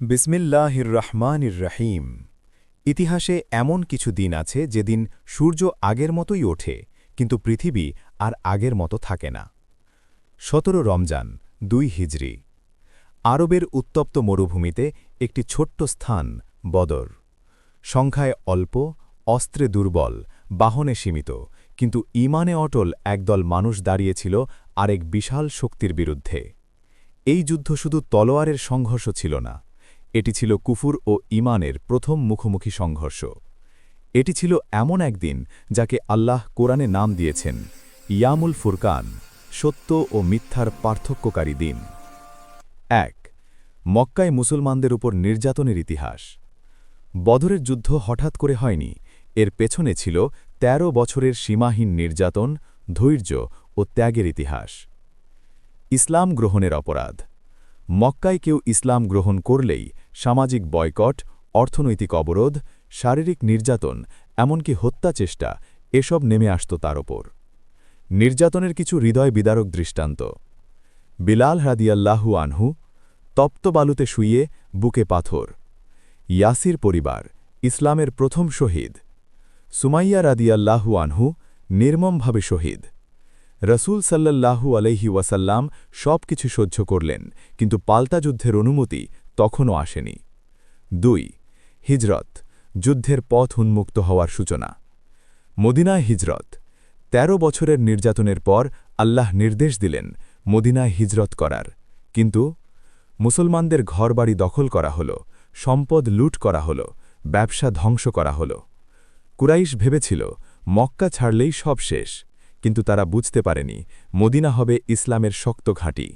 বিসমিল্লাহির রহমানির রহিম ইতিহাসে এমন কিছু দিন আছে যেদিন সূর্য আগের মতোই ওঠে, কিন্তু পৃথিবী আর আগের মতো থাকে না। সতেরো রমজান, দুই হিজরি। আরবের উত্তপ্ত মরুভূমিতে একটি ছোট্ট স্থান, বদর। সংখ্যায় অল্প, অস্ত্রে দুর্বল, বাহনে সীমিত, কিন্তু ইমানে অটল একদল মানুষ দাঁড়িয়েছিল আরেক বিশাল শক্তির বিরুদ্ধে। এই যুদ্ধ শুধু তলোয়ারের সংঘর্ষ ছিল না এটি ছিল কুফুর ও ইমানের প্রথম মুখোমুখি সংঘর্ষ। এটি ছিল এমন একদিন যাকে আল্লাহ কোরআনে নাম দিয়েছেন ইয়ামুল ফুরকান, সত্য ও মিথ্যার পার্থক্যকারী দিন। এক, মক্কায় মুসলমানদের উপর নির্যাতনের ইতিহাস। বদরের যুদ্ধ হঠাৎ করে হয়নি, এর পেছনে ছিল ১৩ বছরের সীমাহীন নির্যাতন, ধৈর্য ও ত্যাগের ইতিহাস। ইসলাম গ্রহণের অপরাধ। মক্কায় কেউ ইসলাম গ্রহণ করলেই সামাজিক বয়কট, অর্থনৈতিক অবরোধ, শারীরিক নির্যাতন, এমনকি হত্যা চেষ্টা, এসব নেমে আসত তার ওপর। নির্যাতনের কিছু হৃদয় বিদারক দৃষ্টান্ত। বিলাল রাদিয়াল্লাহু আনহু তপ্ত বালুতে শুইয়ে বুকে পাথর। ইয়াসির পরিবার, ইসলামের প্রথম শহীদ। সুমাইয়া রাদিয়াল্লাহু আনহু নির্মমভাবে শহীদ। রসুল সাল্লাল্লাহু আলহি ওয়াসাল্লাম সব কিছু সহ্য করলেন, কিন্তু পাল্টা যুদ্ধের অনুমতি তখনও আসেনি। দুই, হিজরত, যুদ্ধের পথ উন্মুক্ত হওয়ার সূচনা। মদিনায় হিজরত ১৩ বছরের নির্যাতনের পর আল্লাহ নির্দেশ দিলেন মদিনায় হিজরত করার। কিন্তু মুসলমানদের ঘরবাড়ি দখল করা হল, সম্পদ লুট করা হল, ব্যবসা ধ্বংস করা হল। কুরাইশ ভেবেছিল, মক্কা ছাড়লেই সব শেষ। কিন্তু তারা বুঝতে পারেনি, মদিনা হবে ইসলামের শক্ত ঘাঁটি।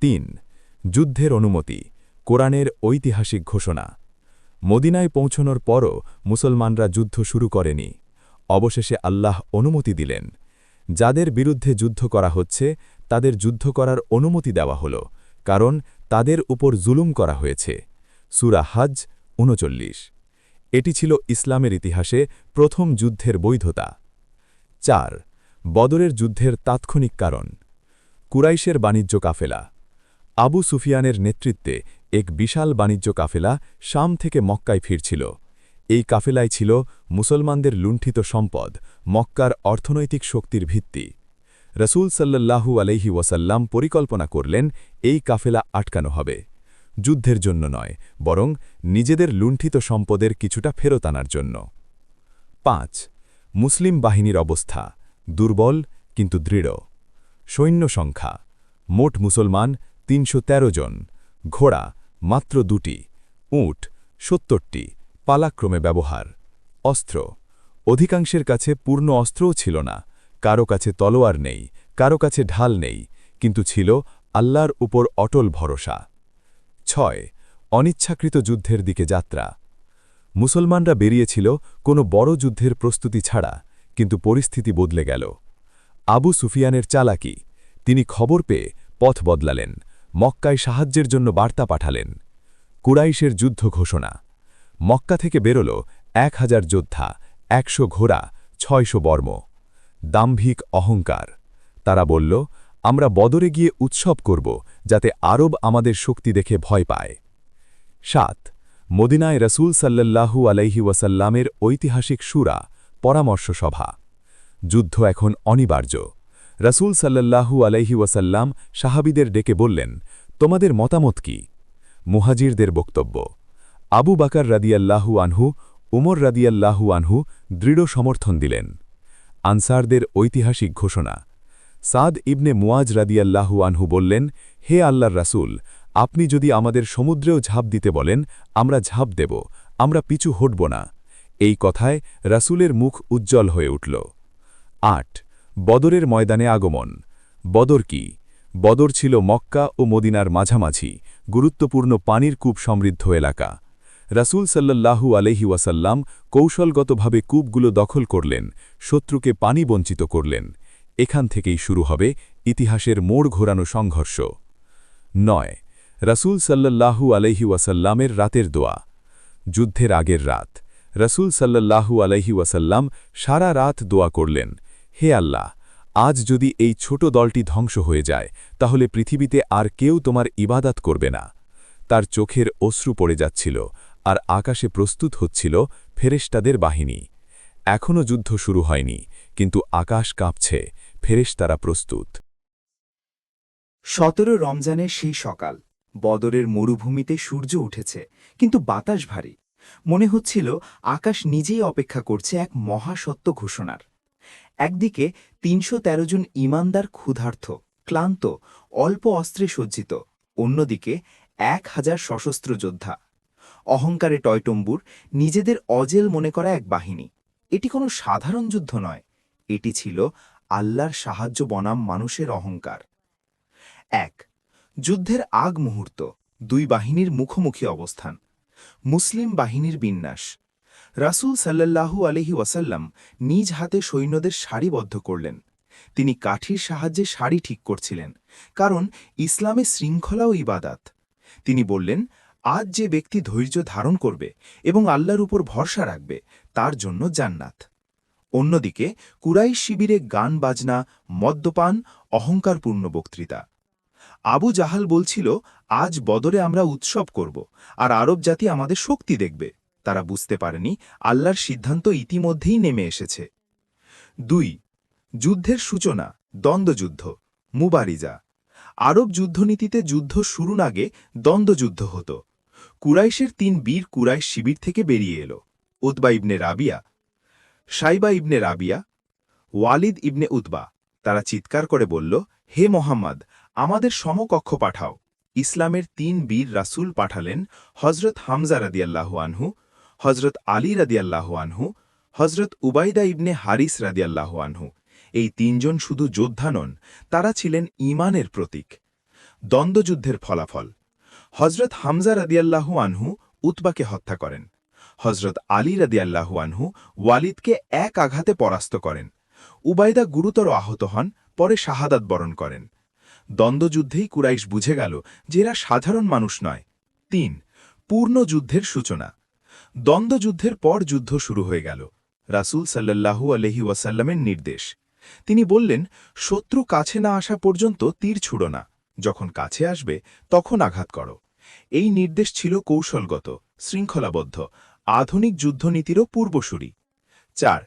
তিন, যুদ্ধের অনুমতি, কোরআনের ঐতিহাসিক ঘোষণা। মদিনায় পৌঁছনোর পরও মুসলমানরা যুদ্ধ শুরু করেনি। অবশেষে আল্লাহ অনুমতি দিলেন। যাদের বিরুদ্ধে যুদ্ধ করা হচ্ছে, তাদের যুদ্ধ করার অনুমতি দেওয়া হল, কারণ তাদের উপর জুলুম করা হয়েছে। সুরা হাজ উনচল্লিশ। এটি ছিল ইসলামের ইতিহাসে প্রথম যুদ্ধের বৈধতা। চার বদরের যুদ্ধের তাৎক্ষণিক কারণ। কুরাইশের বাণিজ্য কাফেলা। আবু সুফিয়ানের নেতৃত্বে এক বিশাল বাণিজ্য কাফেলা শাম থেকে মক্কায় ফিরছিল। এই কাফেলায় ছিল মুসলমানদের লুণ্ঠিত সম্পদ, মক্কার অর্থনৈতিক শক্তির ভিত্তি। রসুল সাল্লাল্লাহু আলহি ওয়াসাল্লাম পরিকল্পনা করলেন এই কাফেলা আটকানো হবে। যুদ্ধের জন্য নয়, বরং নিজেদের লুণ্ঠিত সম্পদের কিছুটা ফেরত আনার জন্য। পাঁচ, মুসলিম বাহিনীর অবস্থা। দুর্বল কিন্তু দৃঢ়। সৈন্য সংখ্যা, মোট মুসলমান তিনশো তেরো জন, ঘোড়া মাত্র দুটি, উট সত্তরটি, পালাক্রমে ব্যবহার। অস্ত্র, অধিকাংশের কাছে পূর্ণ অস্ত্রও ছিল না, কারও কাছে তলোয়ার নেই, কারও কাছে ঢাল নেই, কিন্তু ছিল আল্লাহর উপর অটল ভরসা। ছয়, অনিচ্ছাকৃত যুদ্ধের দিকে যাত্রা। মুসলমানরা বেরিয়েছিল কোনো বড় যুদ্ধের প্রস্তুতি ছাড়া কিন্তু পরিস্থিতি বদলে গেল। আবু সুফিয়ানের চালাকি, তিনি খবর পেয়ে পথ বদলালেন, মক্কায় সাহায্যের জন্য বার্তা পাঠালেন। কুরাইশের যুদ্ধ ঘোষণা, মক্কা থেকে বেরোল এক হাজার যোদ্ধা, একশো ঘোড়া, ছয়শো বর্ম। দাম্ভিক অহংকার, তারা বলল, আমরা বদরে গিয়ে উৎসব করব যাতে আরব আমাদের শক্তি দেখে ভয় পায়। সাত, মদিনায় রসুল সাল্লাল্লাহু আলাইহি ওয়াসাল্লামের ঐতিহাসিক সুরা পরামর্শ সভা যুদ্ধ এখন অনিবার্য। রসুল সাল্লাল্লাহু আলাইহি ওয়াসাল্লাম সাহাবিদের ডেকে বললেন, তোমাদের মতামত কি? মুহাজিরদের বক্তব্য, আবু বাকার রাদিয়াল্লাহু আনহু, উমর রাদিয়াল্লাহু আনহু দৃঢ় সমর্থন দিলেন। আনসারদের ঐতিহাসিক ঘোষণা, সাদ ইবনে মুয়াজ রাদিয়াল্লাহু আনহু বললেন, হে আল্লাহর রাসুল, আপনি যদি আমাদের সমুদ্রেও ঝাঁপ দিতে বলেন, আমরা ঝাঁপ দেব, আমরা পিছু হটব না। এই কথায় রাসুলের মুখ উজ্জ্বল হয়ে উঠল। আট, বদরের ময়দানে আগমন। বদর কি? বদর ছিল মক্কা ও মদিনার মাঝামাঝি, গুরুত্বপূর্ণ পানির কূপ সমৃদ্ধ এলাকা। রাসুল সাল্লাল্লাহু আলহি ওয়াসাল্লাম কৌশলগতভাবে কূপগুলো দখল করলেন, শত্রুকে পানি বঞ্চিত করলেন। এখান থেকেই শুরু হবে ইতিহাসের মোড় ঘোরানো সংঘর্ষ। নয়, রাসুল সাল্লাল্লাহু আলহি ওয়াসাল্লামের রাতের দোয়া। যুদ্ধের আগের রাত। রসুল সাল্লাল্লাহু আলহি ওয়াসাল্লাম সারা রাত দোয়া করলেন, হে আল্লাহ, আজ যদি এই ছোট দলটি ধ্বংস হয়ে যায়, তাহলে পৃথিবীতে আর কেউ তোমার ইবাদাত করবে না। তার চোখের অশ্রু পড়ে যাচ্ছিল আর আকাশে প্রস্তুত হচ্ছিল ফেরেশতাদের বাহিনী। এখনও যুদ্ধ শুরু হয়নি, কিন্তু আকাশ কাঁপছে, ফেরেশতারা প্রস্তুত। সতেরো রমজানের সেই সকাল, বদরের মরুভূমিতে সূর্য উঠেছে, কিন্তু বাতাস ভারী। মনে হচ্ছিল আকাশ নিজেই অপেক্ষা করছে এক মহাসত্য ঘোষণার। একদিকে তিনশো তেরো জন ইমানদার ক্ষুধার্থ ক্লান্ত, অল্প অস্ত্রে সজ্জিত, অন্যদিকে এক হাজার সশস্ত্র যোদ্ধা। অহংকারে টয়টম্বুর, নিজেদের অজেল মনে করা এক বাহিনী। এটি কোনো সাধারণ যুদ্ধ নয়, এটি ছিল আল্লাহর সাহায্য বনাম মানুষের অহংকার। এক, যুদ্ধের আগ মুহূর্ত দুই বাহিনীর মুখোমুখি অবস্থান। মুসলিম বাহিনীর বিন্যাস। রাসূল সাল্লাল্লাহু আলহি ওয়াসাল্লাম নিজ হাতে সৈন্যদের সারিবদ্ধ করলেন। তিনি কাঠির সাহায্যে সারি ঠিক করছিলেন, কারণ ইসলামে শৃঙ্খলাও ইবাদাত। তিনি বললেন, আজ যে ব্যক্তি ধৈর্য ধারণ করবে এবং আল্লাহর উপর ভরসা রাখবে, তার জন্য জান্নাত। অন্যদিকে কুরাই শিবিরে গান বাজনা, মদ্যপান, অহংকারপূর্ণ বক্তৃতা। আবু জাহাল বলছিল আজ বদরে আমরা উৎসব করব, আর আরব জাতি আমাদের শক্তি দেখবে। তারা বুঝতে পারেনি আল্লাহর সিদ্ধান্ত ইতিমধ্যেই নেমে এসেছে। দুই, যুদ্ধের সূচনা, দ্বন্দ্বযুদ্ধ, মুবারিজা। আরব যুদ্ধনীতিতে যুদ্ধ শুরুর আগে দ্বন্দ্বযুদ্ধ হতো। কুরাইশের তিন বীর কুরাইশ শিবির থেকে বেরিয়ে এলো। Utba ibn Rabia, Shaiba ibn Rabia, Walid ibn Utba. তারা চিৎকার করে বলল, হে মোহাম্মদ, আমাদের সমকক্ষ পাঠাও। ইসলামের তিন বীর রাসূল পাঠালেন হজরত হামজা রাদিয়াল্লাহু আনহু হজরত আলী রাদিয়াল্লাহু আনহু হজরত উবাইদা ইবনে হারিস রাদিয়াল্লাহু আনহু। এই তিনজন শুধু যোদ্ধা নন, তারা ছিলেন ঈমানের প্রতীক। দ্বন্দ্বযুদ্ধের ফলাফল। হজরত হামজা রাদিয়াল্লাহু আনহু উতবাকে হত্যা করেন। হজরত আলী রাদিয়াল্লাহু আনহু ওয়ালিদকে এক আঘাতে পরাস্ত করেন। উবাইদা গুরুতর আহত হন, পরে শাহাদাত বরণ করেন। দ্বন্দ্বযুদ্ধেই কুরাইশ বুঝে গেল যে এরা সাধারণ মানুষ নয়। তিন, পূর্ণ যুদ্ধের সূচনা। দ্বন্দ্বযুদ্ধের পর যুদ্ধ শুরু হয়ে গেল। রাসূল সাল্লাল্লাহু আলহি ওয়াসাল্লামের নির্দেশ। তিনি বললেন, শত্রু কাছে না আসা পর্যন্ত তীর ছুড়ো না। যখন কাছে আসবে, তখন আঘাত করো। এই নির্দেশ ছিল কৌশলগত, শৃঙ্খলাবদ্ধ, আধুনিক যুদ্ধনীতিরও পূর্বসূরি। চার,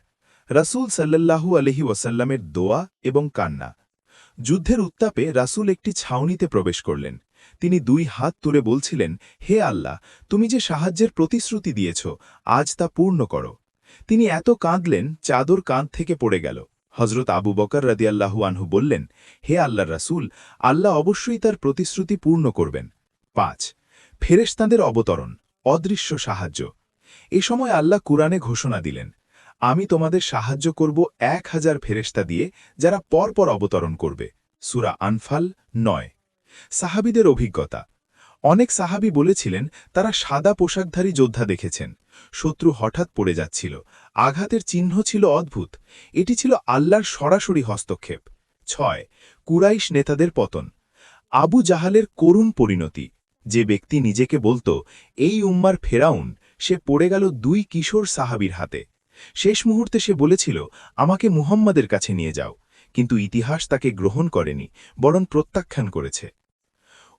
রাসূল সাল্লাল্লাহু আলহি ওয়াসাল্লামের দোয়া এবং কান্না। যুদ্ধের উত্তাপে রাসূল একটি ছাউনিতে প্রবেশ করলেন। তিনি দুই হাত তুলে বলছিলেন, হে আল্লাহ, তুমি যে সাহায্যের প্রতিশ্রুতি দিয়েছ, আজ তা পূর্ণ করো। তিনি এত কাঁদলেন, চাদর কাঁধ থেকে পড়ে গেল। হজরত আবু বকর রাদিয়াল্লাহু আনহু বললেন, হে আল্লাহ রাসূল, আল্লাহ অবশ্যই তার প্রতিশ্রুতি পূর্ণ করবেন। পাঁচ, ফেরেশতাঁদের অবতরণ, অদৃশ্য সাহায্য। এ সময় আল্লাহ কুরআনে ঘোষণা দিলেন আমি তোমাদের সাহায্য করব এক হাজার ফেরেশতা দিয়ে, যারা পরপর অবতরণ করবে। সুরা আনফাল নয়। সাহাবিদের অভিজ্ঞতা। অনেক সাহাবি বলেছিলেন, তারা সাদা পোশাকধারী যোদ্ধা দেখেছেন। শত্রু হঠাৎ পড়ে যাচ্ছিল। আঘাতের চিহ্ন ছিল অদ্ভুত। এটি ছিল আল্লাহর সরাসরি হস্তক্ষেপ। ছয়। কুরাইশ নেতাদের পতন। আবু জাহালের করুণ পরিণতি। যে ব্যক্তি নিজেকে বলতো, এই উম্মার ফেরাউন, সে পড়ে গেল দুই কিশোর সাহাবির হাতে। শেষ মুহূর্তে সে বলেছিল, আমাকে মুহাম্মাদের কাছে নিয়ে যাও। কিন্তু ইতিহাস তাকে গ্রহণ করেনি, বরং প্রত্যাখ্যান করেছে।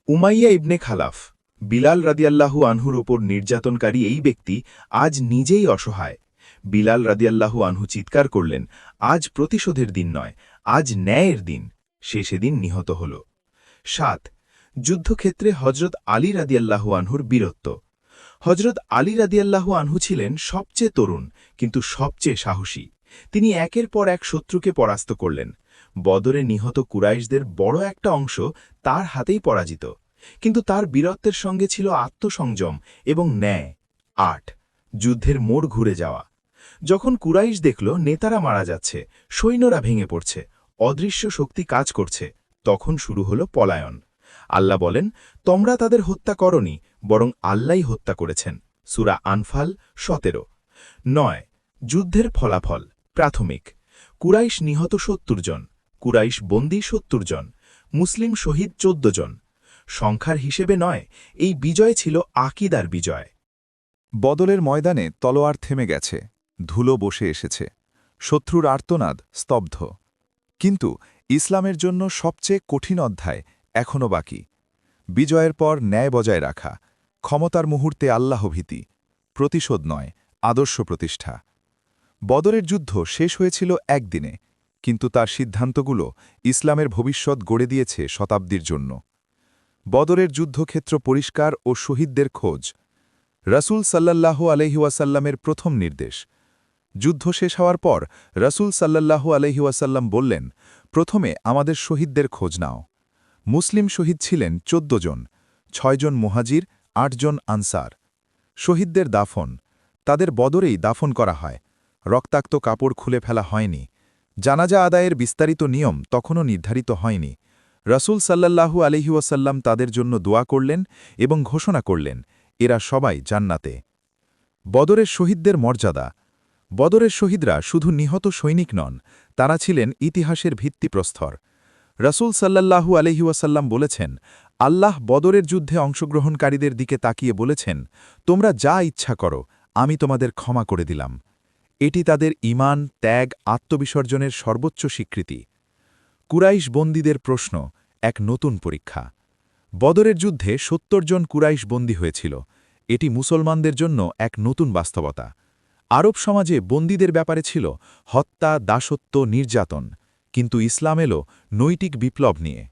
উমাইয়া ইবনে খালাফ, বিলাল রাদিয়াল্লাহু আনহুর ওপর নির্যাতনকারী এই ব্যক্তি আজ নিজেই অসহায়। বিলাল রাদিয়াল্লাহু আনহু চিৎকার করলেন, আজ প্রতিশোধের দিন নয়, আজ ন্যায়ের দিন। সে সেদিন নিহত হল। সাত, যুদ্ধক্ষেত্রে হজরত আলী রাদিয়াল্লাহু আনহুর বীরত্ব। হজরত আলী রাদিয়াল্লাহু আনহু ছিলেন সবচেয়ে তরুণ, কিন্তু সবচেয়ে সাহসী। তিনি একের পর এক শত্রুকে পরাস্ত করলেন। বদরে নিহত কুরাইশদের বড় একটা অংশ তার হাতেই পরাজিত। কিন্তু তার বীরত্বের সঙ্গে ছিল আত্মসংযম এবং ন্যায়। আট, যুদ্ধের মোড় ঘুরে যাওয়া। যখন কুরাইশ দেখল নেতারা মারা যাচ্ছে, সৈন্যরা ভেঙে পড়ছে, অদৃশ্য শক্তি কাজ করছে, তখন শুরু হল পলায়ন। আল্লাহ বলেন, তোমরা তাদের হত্যা করনি বরং আল্লাই হত্যা করেছেন। সুরা আনফাল সতেরো। নয়, যুদ্ধের ফলাফল, প্রাথমিক। কুরাইশ নিহত সত্তর জন, কুরাইশ বন্দী সত্তর জন, মুসলিম শহীদ চোদ্দ জন। সংখ্যার হিসেবে নয়, এই বিজয় ছিল আকিদার বিজয়। বদলের ময়দানে তলোয়ার থেমে গেছে, ধুলো বসে এসেছে, শত্রুর আর্তনাদ স্তব্ধ। কিন্তু ইসলামের জন্য সবচেয়ে কঠিন অধ্যায় এখনও বাকি। বিজয়ের পর ন্যায় বজায় রাখা ক্ষমতার মুহূর্তে আল্লাহভীতি, প্রতিশোধ নয়, আদর্শ প্রতিষ্ঠা। বদরের যুদ্ধ শেষ হয়েছিল একদিনে, কিন্তু তার সিদ্ধান্তগুলো ইসলামের ভবিষ্যৎ গড়ে দিয়েছে শতাব্দীর জন্য। বদরের যুদ্ধক্ষেত্র পরিষ্কার ও শহীদদের খোঁজ, রাসূল সাল্লাল্লাহ আলহিউসাল্লামের প্রথম নির্দেশ। যুদ্ধ শেষ হওয়ার পর রাসূল সাল্লাল্লাহু আলহিউসাল্লাম বললেন, প্রথমে আমাদের শহীদদের খোঁজ নাও। মুসলিম শহীদ ছিলেন চোদ্দ জন ছয়জন মুহাজির আটজন আনসার। শহীদদের দাফন। তাদের বদরেই দাফন করা হয়। রক্তাক্ত কাপড় খুলে ফেলা হয়নি। জানাজা আদায়ের বিস্তারিত নিয়ম তখনও নির্ধারিত হয়নি। রাসূল সাল্লাল্লাহু আলহিউসাল্লাম তাদের জন্য দোয়া করলেন এবং ঘোষণা করলেন, এরা সবাই জান্নাতে। বদরের শহীদদের মর্যাদা। বদরের শহীদরা শুধু নিহত সৈনিক নন, তারা ছিলেন ইতিহাসের ভিত্তিপ্রস্তর। রাসূল সাল্লাল্লাহু আলহিউসাল্লাম বলেছেন আল্লাহ বদরের যুদ্ধে অংশগ্রহণকারীদের দিকে তাকিয়ে বলেছেন, তোমরা যা ইচ্ছা করো, আমি তোমাদের ক্ষমা করে দিলাম। এটি তাদের ইমান ত্যাগ, আত্মবিসর্জনের সর্বোচ্চ স্বীকৃতি। কুরাইশ বন্দীদের প্রশ্ন, এক নতুন পরীক্ষা। বদরের যুদ্ধে সত্তর জন কুরাইশ বন্দী হয়েছিল। এটি মুসলমানদের জন্য এক নতুন বাস্তবতা। আরব সমাজে বন্দীদের ব্যাপারে ছিল হত্যা, দাসত্ব, নির্যাতন। কিন্তু ইসলাম এলো নৈতিক বিপ্লব নিয়ে।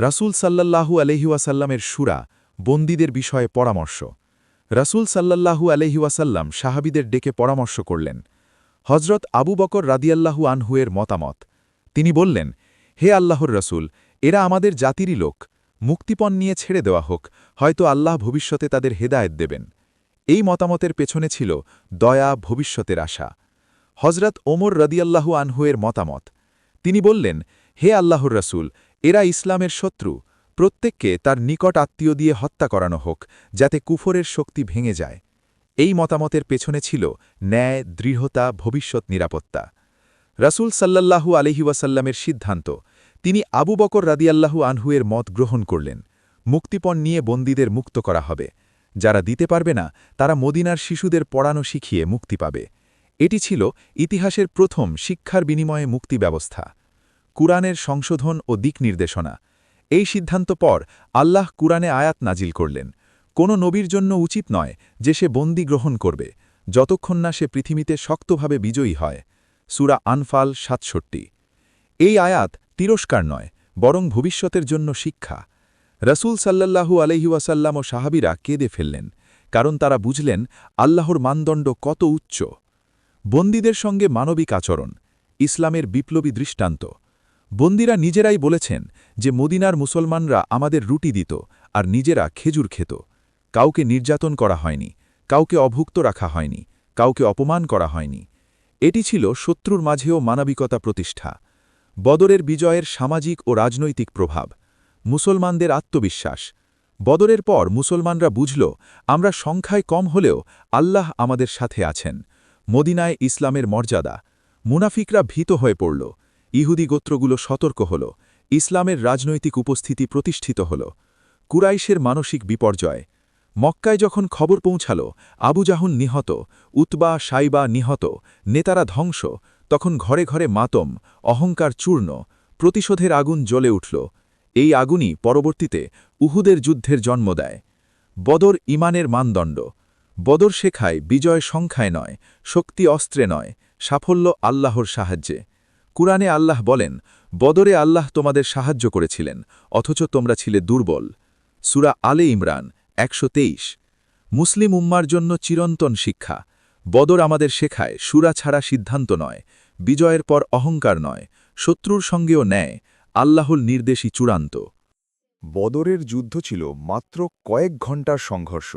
রাসূল সাল্লাল্লাহু আলহিউসাল্লামের সুরা বন্দীদের বিষয়ে পরামর্শ। রাসূল সাল্লাল্লাহু আলহিউসাল্লাম সাহাবিদের ডেকে পরামর্শ করলেন। হজরত আবু বকর রাদিয়াল্লাহু আনহুয়ের মতামত। তিনি বললেন, হে আল্লাহর রসুল, এরা আমাদের জাতিরই লোক। মুক্তিপণ নিয়ে ছেড়ে দেওয়া হোক, হয়তো আল্লাহ ভবিষ্যতে তাদের হেদায়েত দেবেন। এই মতামতের পেছনে ছিল দয়া, ভবিষ্যতের আশা। হজরত ওমর রদিয়াল্লাহু আনহুয়ের মতামত। তিনি বললেন, হে আল্লাহর রসুল এরা ইসলামের শত্রু। প্রত্যেককে তার নিকট আত্মীয় দিয়ে হত্যা করানো হোক, যাতে কুফরের শক্তি ভেঙে যায়। এই মতামতের পেছনে ছিল ন্যায়, দৃঢ়তা, ভবিষ্যৎ নিরাপত্তা। রাসূল সাল্লাল্লাহু আলহিউসাল্লামের সিদ্ধান্ত, তিনি আবু বকর রাদিয়াল্লাহু আনহুয়ের মত গ্রহণ করলেন। মুক্তিপণ নিয়ে বন্দীদের মুক্ত করা হবে। যারা দিতে পারবে না, তারা মদিনার শিশুদের পড়ানো শিখিয়ে মুক্তি পাবে। এটি ছিল ইতিহাসের প্রথম শিক্ষার বিনিময়ে মুক্তি ব্যবস্থা। কুরআনের সংশোধন ও দিক নির্দেশনা। এই সিদ্ধান্ত পর আল্লাহ কুরআনে আয়াত নাজিল করলেন। কোনো নবীর জন্য উচিত নয় যে সে বন্দি গ্রহণ করবে, যতক্ষণ না সে পৃথিবীতে শক্তভাবে বিজয়ী হয়। সুরা আনফাল সাতষট্টি। এই আয়াত তিরস্কার নয়, বরং ভবিষ্যতের জন্য শিক্ষা। রসুল সাল্লাল্লাহু আলহিউসাল্লাম ও সাহাবিরা কেঁদে ফেললেন, কারণ তারা বুঝলেন আল্লাহর মানদণ্ড কত উচ্চ। বন্দীদের সঙ্গে মানবিক আচরণ, ইসলামের বিপ্লবী দৃষ্টান্ত বন্দীরা নিজেরাই বলেছেন যে মদিনার মুসলমানরা আমাদের রুটি দিত আর নিজেরা খেজুর খেত। কাউকে নির্যাতন করা হয়নি, কাউকে অভুক্ত রাখা হয়নি, কাউকে অপমান করা হয়নি। এটি ছিল শত্রুর মাঝেও মানবিকতা প্রতিষ্ঠা। বদরের বিজয়ের সামাজিক ও রাজনৈতিক প্রভাব, মুসলমানদের আত্মবিশ্বাস। বদরের পর মুসলমানরা বুঝল, আমরা সংখ্যায় কম হলেও আল্লাহ আমাদের সাথে আছেন। মদিনায় ইসলামের মর্যাদা। মুনাফিকরা ভীত হয়ে পড়ল। ইহুদি গোত্রগুলো সতর্ক হল, ইসলামের রাজনৈতিক উপস্থিতি প্রতিষ্ঠিত হল, কুরাইশের মানসিক বিপর্যয়। মক্কায় যখন খবর পৌঁছাল, আবু জাহুন নিহত, উতবা, সাইবা নিহত, নেতারা ধ্বংস, তখন ঘরে ঘরে মাতম, অহংকার চূর্ণ, প্রতিশোধের আগুন জ্বলে উঠল। এই আগুনই পরবর্তীতে উহুদের যুদ্ধের জন্ম দেয়। বদর ইমানের মানদণ্ড। বদর শেখায় বিজয় সংখ্যায় নয়, শক্তি অস্ত্রে নয়, সাফল্য আল্লাহর সাহায্যে। কুরআনে আল্লাহ বলেন, বদরে আল্লাহ তোমাদের সাহায্য করেছিলেন, অথচ তোমরা ছিলে দুর্বল। সুরা আলে ইমরান, একশো তেইশ। মুসলিম উম্মার জন্য চিরন্তন শিক্ষা, বদর আমাদের শেখায়, সুরা ছাড়া সিদ্ধান্ত নয়, বিজয়ের পর অহংকার নয়, শত্রুর সঙ্গেও ন্যায় আল্লাহর নির্দেশই চূড়ান্ত। বদরের যুদ্ধ ছিল মাত্র কয়েক ঘণ্টার সংঘর্ষ,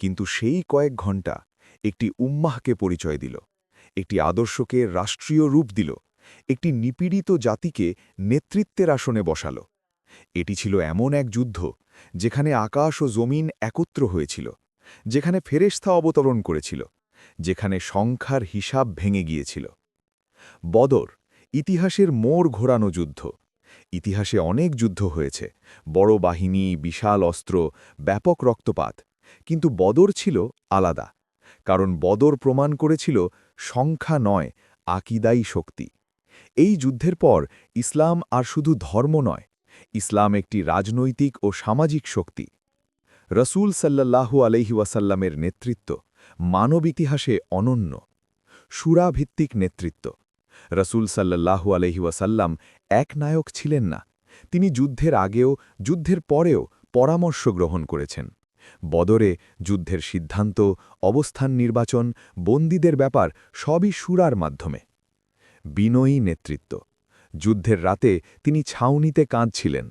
কিন্তু সেই কয়েক ঘণ্টা একটি উম্মাহকে পরিচয় দিল, একটি আদর্শকে রাষ্ট্রীয় রূপ দিল একটি নিপীড়িত জাতিকে নেতৃত্বের আসনে বসাল। এটি ছিল এমন এক যুদ্ধ যেখানে আকাশ ও জমিন একত্র হয়েছিল, যেখানে ফেরেস্তা অবতরণ করেছিল, যেখানে সংখ্যার হিসাব ভেঙে গিয়েছিল। বদর ইতিহাসের মোড় ঘোরানো যুদ্ধ। ইতিহাসে অনেক যুদ্ধ হয়েছে, বড় বাহিনী, বিশাল অস্ত্র, ব্যাপক রক্তপাত, কিন্তু বদর ছিল আলাদা, কারণ বদর প্রমাণ করেছিল সংখ্যা নয়, আকিদাই শক্তি। এই যুদ্ধের পর ইসলাম আর শুধু ধর্ম নয়, ইসলাম একটি রাজনৈতিক ও সামাজিক শক্তি। রসুল সাল্লাল্লাহু আলহি ওয়াসাল্লামের নেতৃত্ব মানব ইতিহাসে অনন্য, সুরাভিত্তিক নেতৃত্ব। রসুল সাল্লাল্লাহু আলহি ওয়াসাল্লাম এক নায়ক ছিলেন না, তিনি যুদ্ধের আগেও, যুদ্ধের পরেও পরামর্শ গ্রহণ করেছেন। বদরে যুদ্ধের সিদ্ধান্ত, অবস্থান নির্বাচন, বন্দীদের ব্যাপার সবই সুরার মাধ্যমে। বিনয়ী নেতৃত্ব। যুদ্ধের রাতে তিনি ছাউনিতে কাঁদছিলেন।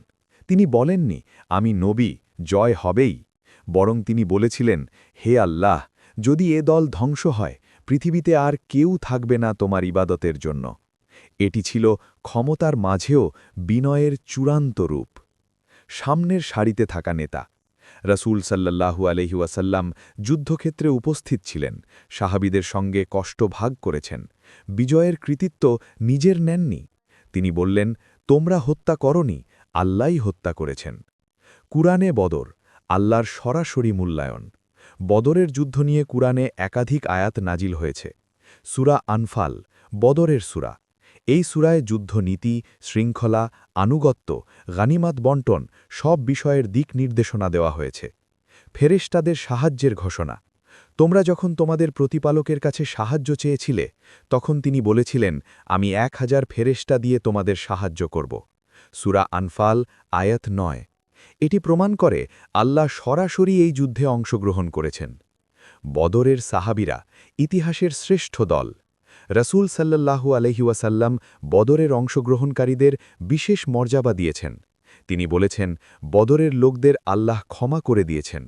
তিনি বলেননি, আমি নবী, জয় হবেই। বরং তিনি বলেছিলেন, হে আল্লাহ, যদি এ দল ধ্বংস হয়, পৃথিবীতে আর কেউ থাকবে না তোমার ইবাদতের জন্য। এটি ছিল ক্ষমতার মাঝেও বিনয়ের চূড়ান্ত রূপ। সামনের সারিতে থাকা নেতা রসুল সাল্লাল্লাহু আলহি ওয়াসাল্লাম যুদ্ধক্ষেত্রে উপস্থিত ছিলেন, সাহাবিদের সঙ্গে কষ্ট ভাগ করেছেন, বিজয়ের কৃতিত্ব নিজের নেননি। তিনি বললেন, তোমরা হত্যা করনি, আল্লাহই হত্যা করেছেন। কুরআনে বদর, আল্লাহর সরাসরি মূল্যায়ন। বদরের যুদ্ধ নিয়ে কুরআনে একাধিক আয়াত নাজিল হয়েছে। সুরা আনফাল, বদরের সুরা। এই সুরায় যুদ্ধনীতি, শৃঙ্খলা, আনুগত্য, গানিমাত বন্টন সব বিষয়ের দিক নির্দেশনা দেওয়া হয়েছে। ফেরেশতাদের সাহায্যের ঘোষণা। তোমরা যখন তোমাদের প্রতিপালকের কাছে সাহায্য চেয়েছিলে, তখন তিনি বলেছিলেন, আমি এক হাজার ফেরেশতা দিয়ে তোমাদের সাহায্য করব। সুরা আনফাল, আয়াত নয়। এটি প্রমাণ করে আল্লাহ সরাসরি এই যুদ্ধে অংশগ্রহণ করেছেন। বদরের সাহাবিরা ইতিহাসের শ্রেষ্ঠ দল। রসুল সাল্লাল্লাহু আলহিউসাল্লাম বদরের অংশগ্রহণকারীদের বিশেষ মর্যাদা দিয়েছেন। তিনি বলেছেন, বদরের লোকদের আল্লাহ ক্ষমা করে দিয়েছেন।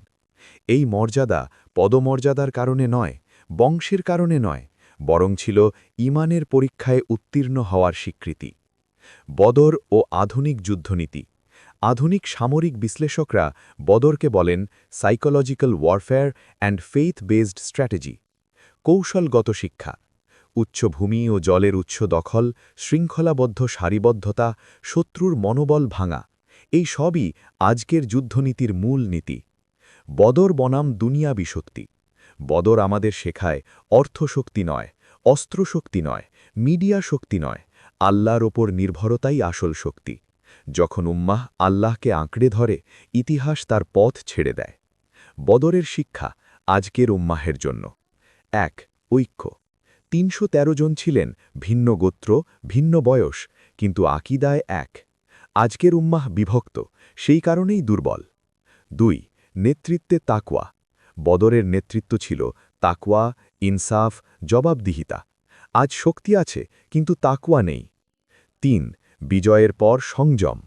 এই মর্যাদা পদমর্যাদার কারণে নয়, বংশের কারণে নয়, বরং ছিল ইমানের পরীক্ষায় উত্তীর্ণ হওয়ার স্বীকৃতি। বদর ও আধুনিক যুদ্ধনীতি। আধুনিক সামরিক বিশ্লেষকরা বদরকে বলেন psychological warfare and faith based strategy কৌশলগত শিক্ষা। উচ্চভূমি ও জলের উচ্চ দখল, শৃঙ্খলাবদ্ধ সারিবদ্ধতা, শত্রুর মনোবল ভাঙা, এই সবই আজকের যুদ্ধনীতির মূল নীতি। বদর বনাম দুনিয়া বিশক্তি বদর আমাদের শেখায় অর্থশক্তি নয়, অস্ত্রশক্তি নয়, মিডিয়া শক্তি নয়, আল্লাহর ওপর নির্ভরতাই আসল শক্তি। যখন উম্মাহ আল্লাহকে আঁকড়ে ধরে, ইতিহাস তার পথ ছেড়ে দেয়। বদরের শিক্ষা আজকের উম্মাহের জন্য। এক, ঐক্য। তিনশো তেরো জন ছিলেন, ভিন্ন গোত্র, ভিন্ন বয়স, কিন্তু আকিদায় এক। আজকের উম্মাহ বিভক্ত, সেই কারণেই দুর্বল। দুই, নেতৃত্বে তাকওয়া। বদরের নেতৃত্ব ছিল তাকওয়া, ইনসাফ, জবাবদিহিতা। আজ শক্তি আছে, কিন্তু তাকওয়া নেই। তিন, বিজয়ের পর সংযম।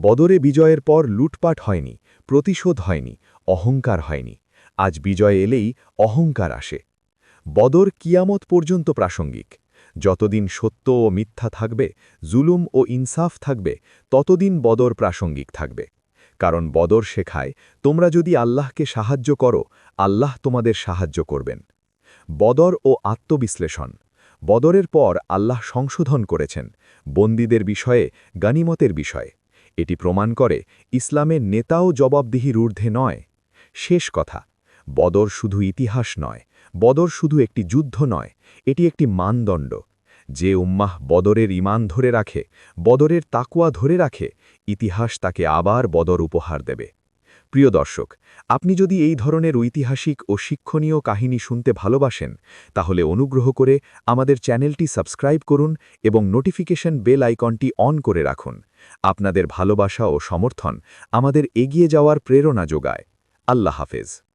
বদরে বিজয়ের পর লুটপাট হয়নি, প্রতিশোধ হয়নি, অহংকার হয়নি। আজ বিজয় এলেই অহংকার আসে। বদর কিয়ামত পর্যন্ত প্রাসঙ্গিক। যতদিন সত্য ও মিথ্যা থাকবে, জুলুম ও ইনসাফ থাকবে, ততদিন বদর প্রাসঙ্গিক থাকবে। কারণ বদর শেখায়, তোমরা যদি আল্লাহকে সাহায্য করো, আল্লাহ তোমাদের সাহায্য করবেন। বদর ও আত্মবিশ্লেষণ। বদরের পর আল্লাহ সংশোধন করেছেন, বন্দীদের বিষয়ে, গানিমতের বিষয়ে। এটি প্রমাণ করে, ইসলামের নেতাও জবাবদিহির ঊর্ধ্বে নয়। শেষ কথা, বদর শুধু ইতিহাস নয়। বদর শুধু একটি যুদ্ধ নয়, এটি একটি মানদণ্ড। যে উম্মাহ বদরের ইমান ধরে রাখে, বদরের তাকুয়া ধরে রাখে, ইতিহাস তাকে আবার বদর উপহার দেবে। প্রিয় দর্শক, আপনি যদি এই ধরনের ঐতিহাসিক ও শিক্ষণীয় কাহিনী শুনতে ভালোবাসেন, তাহলে অনুগ্রহ করে আমাদের চ্যানেলটি সাবস্ক্রাইব করুন এবং নোটিফিকেশন বেল আইকনটি অন করে রাখুন। আপনাদের ভালোবাসা ও সমর্থন আমাদের এগিয়ে যাওয়ার প্রেরণা যোগায়। আল্লাহ হাফেজ।